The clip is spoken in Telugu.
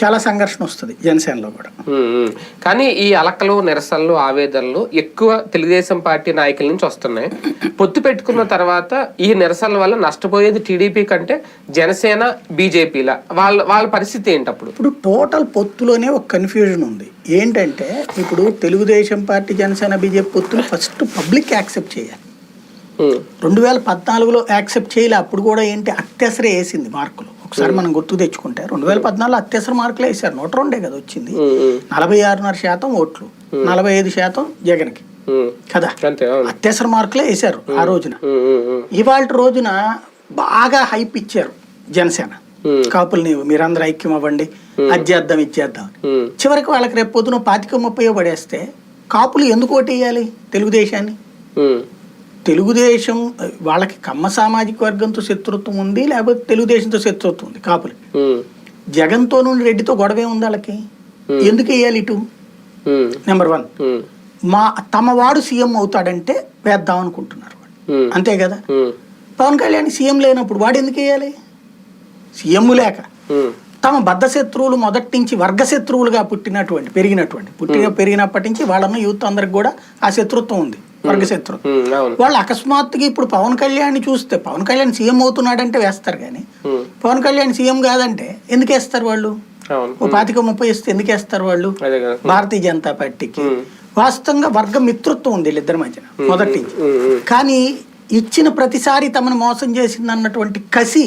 చాలా సంఘర్షణ వస్తుంది జనసేనలో కూడా. కానీ ఈ అలకలు నిరసనలు ఆవేదనలు ఎక్కువ తెలుగుదేశం పార్టీ నాయకుల నుంచి వస్తున్నాయి. పొత్తు పెట్టుకున్న తర్వాత ఈ నిరసనల వల్ల నష్టపోయేది టీడీపీ కంటే జనసేన బీజేపీల. వాళ్ళ వాళ్ళ పరిస్థితి ఏంటి అప్పుడు ఇప్పుడు టోటల్ పొత్తులోనే ఒక కన్ఫ్యూజన్ ఉంది. ఏంటంటే ఇప్పుడు తెలుగుదేశం పార్టీ జనసేన బీజేపీ పొత్తులు ఫస్ట్ పబ్లిక్ యాక్సెప్ట్ చేయాలి. రెండు వేల పద్నాలుగులో యాక్సెప్ట్ చేయలే అప్పుడు కూడా ఏంటి అత్యవసరే వేసింది మార్కులు. ఒకసారి మనం గుర్తు తెచ్చుకుంటే రెండు వేల పద్నాలుగులో అత్యవసర మార్కులు వేశారు. నూట రెండే కదా వచ్చింది. నలభై ఆరున్నర శాతం ఓట్లు. నలభై ఐదు శాతం జగన్కి. కదా? అత్యవసర మార్కులే వేశారు ఆ రోజున. ఇవాళ రోజున బాగా హైప్ ఇచ్చారు జనసేన. కాపుల్ని మీరందరూ ఐక్యం అవ్వండి. అది చేద్దాం ఇది చేద్దాం. చివరికి వాళ్ళకి రేపు పొద్దున పాతిక ముప్పై పడేస్తే కాపులు ఎందుకు ఓటేయాలి తెలుగుదేశాన్ని? తెలుగుదేశం వాళ్ళకి కమ్మ సామాజిక వర్గంతో శత్రుత్వం ఉంది లేకపోతే తెలుగుదేశంతో శత్రుత్వం ఉంది కాపులకి జగన్తో నుండి రెడ్డితో గొడవే ఉంది వాళ్ళకి? ఎందుకు వేయాలి ఇటు? నెంబర్ వన్ మా తమ వాడు సీఎం అవుతాడంటే వేద్దాం అనుకుంటున్నారు అంతే కదా? పవన్ కళ్యాణ్ సీఎం లేనప్పుడు వాడు ఎందుకు వేయాలి? సీఎం లేక. తమ బద్ధ శత్రువులు మొదటి నుంచి వర్గ శత్రువులుగా పుట్టినటువంటి పెరిగినటువంటి పుట్టిన పెరిగినప్పటి నుంచి వాళ్ళన్న యూత్ అందరికి కూడా ఆ శత్రుత్వం ఉంది. వర్గ శత్రుత్వం ఉమ్, అవును. వాళ్ళు అకస్మాత్తుగా ఇప్పుడు పవన్ కళ్యాణ్ చూస్తే పవన్ కళ్యాణ్ సీఎం అవుతున్నాడంటే వేస్తారు కానీ పవన్ కళ్యాణ్ సీఎం కాదంటే ఎందుకు వేస్తారు వాళ్ళు? ఓ పాతిక ముప్పై ఇస్తే ఎందుకు వేస్తారు వాళ్ళు? భారతీయ జనతా పార్టీకి. వాస్తవంగా వర్గ మిత్రత్వం ఉంది వీళ్ళిద్దరి మధ్యన మొదటి కానీ ఇచ్చిన ప్రతిసారి తమను మోసం చేసింది అన్నటువంటి కసి